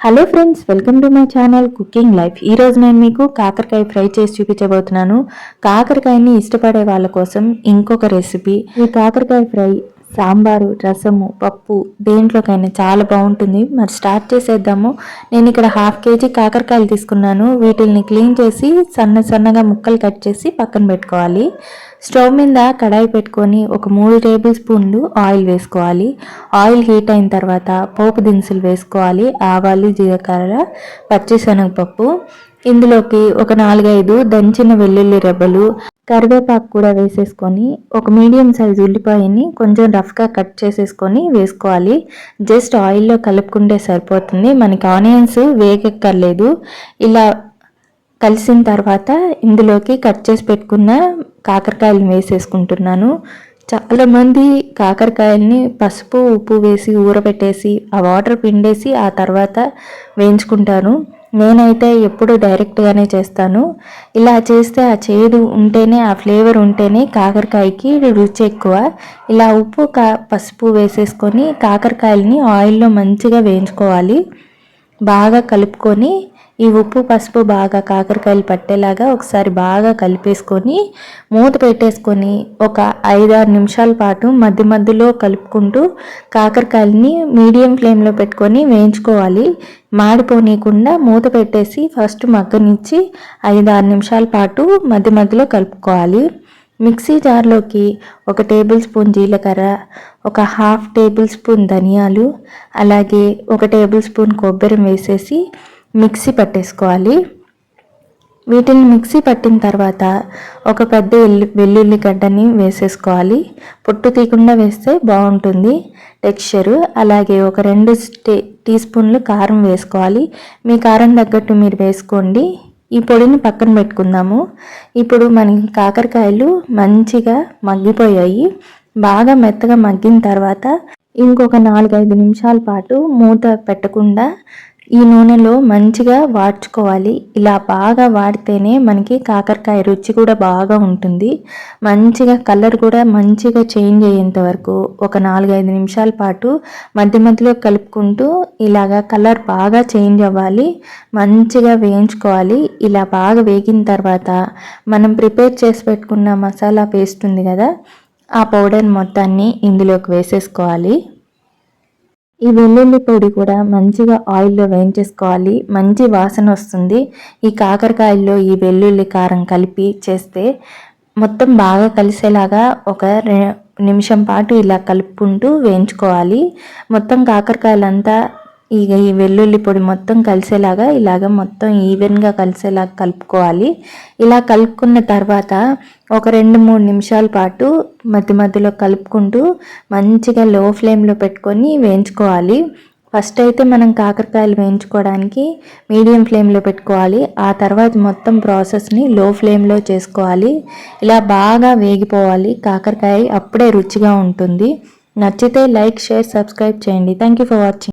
Hello friends welcome to my channel cooking life ఈరోజు నేను మీకు కాకరకాయ ఫ్రై చేసి చూపించబోతున్నాను. కాకరకాయని ఇష్టపడే వాళ్ళ కోసం ఇంకొక రెసిపీ ఈ కాకరకాయ ఫ్రై సాంబారు రసము పప్పు దేంట్లోకైనా చాలా బాగుంటుంది. మరి స్టార్ట్ చేసేద్దాము. నేను ఇక్కడ హాఫ్ కేజీ కాకరకాయలు తీసుకున్నాను. వీటిల్ని క్లీన్ చేసి సన్న సన్నగా ముక్కలు కట్ చేసి పక్కన పెట్టుకోవాలి. స్టవ్ మీద కడాయి పెట్టుకొని ఒక మూడు టేబుల్ స్పూన్లు ఆయిల్ వేసుకోవాలి. ఆయిల్ హీట్ అయిన తర్వాత పోపు దినుసులు వేసుకోవాలి. ఆవాలు జీలకర్ర పచ్చిశనగపప్పు ఇందులోకి ఒక నాలుగైదు దంచిన వెల్లుల్లి రెబ్బలు కరివేపాకు కూడా వేసేసుకొని ఒక మీడియం సైజు ఉల్లిపాయని కొంచెం రఫ్గా కట్ చేసేసుకొని వేసుకోవాలి. జస్ట్ ఆయిల్లో కలుపుకుంటే సరిపోతుంది. మనకి ఆనియన్స్ వేగక్కర్లేదు. ఇలా కలిసిన తర్వాత ఇందులోకి కట్ చేసి పెట్టుకున్న కాకరకాయలు వేసేసుకుంటున్నాను. చాలామంది కాకరకాయల్ని పసుపు ఉప్పు వేసి ఊరబెట్టేసి ఆ వాటర్ పిండేసి ఆ తర్వాత వేయించుకుంటాను నేనైతే ఎప్పుడు డైరెక్ట్గానే చేస్తాను. ఇలా చేస్తే ఆ చేదు ఉంటేనే ఆ ఫ్లేవర్ ఉంటేనే కాకరకాయకి రుచి ఎక్కువ. ఇలా ఉప్పు కా పసుపు వేసేసుకొని కాకరకాయలని ఆయిల్లో మంచిగా వేయించుకోవాలి. బాగా కలుపుకొని ఈ ఉప్పు పసుపు బాగా కాకరకాయలు పట్టేలాగా ఒకసారి బాగా కలిపేసుకొని మూత పెట్టేసుకొని ఒక ఐదారు నిమిషాల పాటు మధ్య మధ్యలో కలుపుకుంటూ కాకరకాయలని మీడియం ఫ్లేమ్లో పెట్టుకొని వేయించుకోవాలి. మాడిపోనీయకుండా మూత పెట్టేసి ఫస్ట్ మగ్గనిచ్చి ఐదారు నిమిషాల పాటు మధ్య మధ్యలో కలుపుకోవాలి. మిక్సీ జార్లోకి ఒక టేబుల్ స్పూన్ జీలకర్ర ఒక హాఫ్ టేబుల్ స్పూన్ ధనియాలు అలాగే ఒక టేబుల్ స్పూన్ కొబ్బరి వేసేసి మిక్సీ పట్టేసుకోవాలి. వీటిని మిక్సీ పట్టిన తర్వాత ఒక పెద్ద వెల్లు వెల్లుల్లి గడ్డని వేసేసుకోవాలి. పొట్టు తీయకుండా వేస్తే బాగుంటుంది టెక్స్చరు. అలాగే ఒక రెండు టీ స్పూన్లు కారం వేసుకోవాలి. మీ కారం తగ్గట్టు మీరు వేసుకోండి. ఈ పొడిని పక్కన పెట్టుకుందాము. ఇప్పుడు మనకి కాకరకాయలు మంచిగా మగ్గిపోయాయి. బాగా మెత్తగా మగ్గిన తర్వాత ఇంకొక నాలుగైదు నిమిషాల పాటు మూత పెట్టకుండా ఈ నూనెలో మంచిగా వాడ్చుకోవాలి. ఇలా బాగా వాడితేనే మనకి కాకరకాయ రుచి కూడా బాగా ఉంటుంది. మంచిగా కలర్ కూడా మంచిగా చేంజ్ అయ్యేంత వరకు ఒక నాలుగైదు నిమిషాల పాటు మధ్య మధ్యలో కలుపుకుంటూ ఇలాగా కలర్ బాగా చేంజ్ అవ్వాలి. మంచిగా వేయించుకోవాలి. ఇలా బాగా వేగిన తర్వాత మనం ప్రిపేర్ చేసి పెట్టుకున్న మసాలా పేస్ట్ ఉంది కదా ఆ పౌడర్ మొత్తాన్ని ఇందులోకి వేసేసుకోవాలి. ఈ వెల్లుల్లి పొడి కూడా మంచిగా ఆయిల్లో వేయించేసుకోవాలి. మంచి వాసన వస్తుంది. ఈ కాకరకాయల్లో ఈ వెల్లుల్లి కారం కలిపి చేస్తే మొత్తం బాగా కలిసేలాగా ఒక నిమిషం పాటు ఇలా కలుపుకుంటూ వేయించుకోవాలి. మొత్తం కాకరకాయలంతా ఇక ఈ వెల్లుల్లి పొడి మొత్తం కలిసేలాగా ఇలాగ మొత్తం ఈవెన్గా కలిసేలాగా కలుపుకోవాలి. ఇలా కలుపుకున్న తర్వాత ఒక రెండు మూడు నిమిషాల పాటు మధ్య మధ్యలో కలుపుకుంటూ మంచిగా లో ఫ్లేమ్లో పెట్టుకొని వేయించుకోవాలి. ఫస్ట్ అయితే మనం కాకరకాయలు వేయించుకోవడానికి మీడియం ఫ్లేమ్లో పెట్టుకోవాలి. ఆ తర్వాత మొత్తం ప్రాసెస్ని లో ఫ్లేమ్లో చేసుకోవాలి. ఇలా బాగా వేగిపోవాలి. కాకరకాయ అప్పుడే రుచిగా ఉంటుంది. నచ్చితే లైక్ షేర్ సబ్స్క్రైబ్ చేయండి. Thank you for watching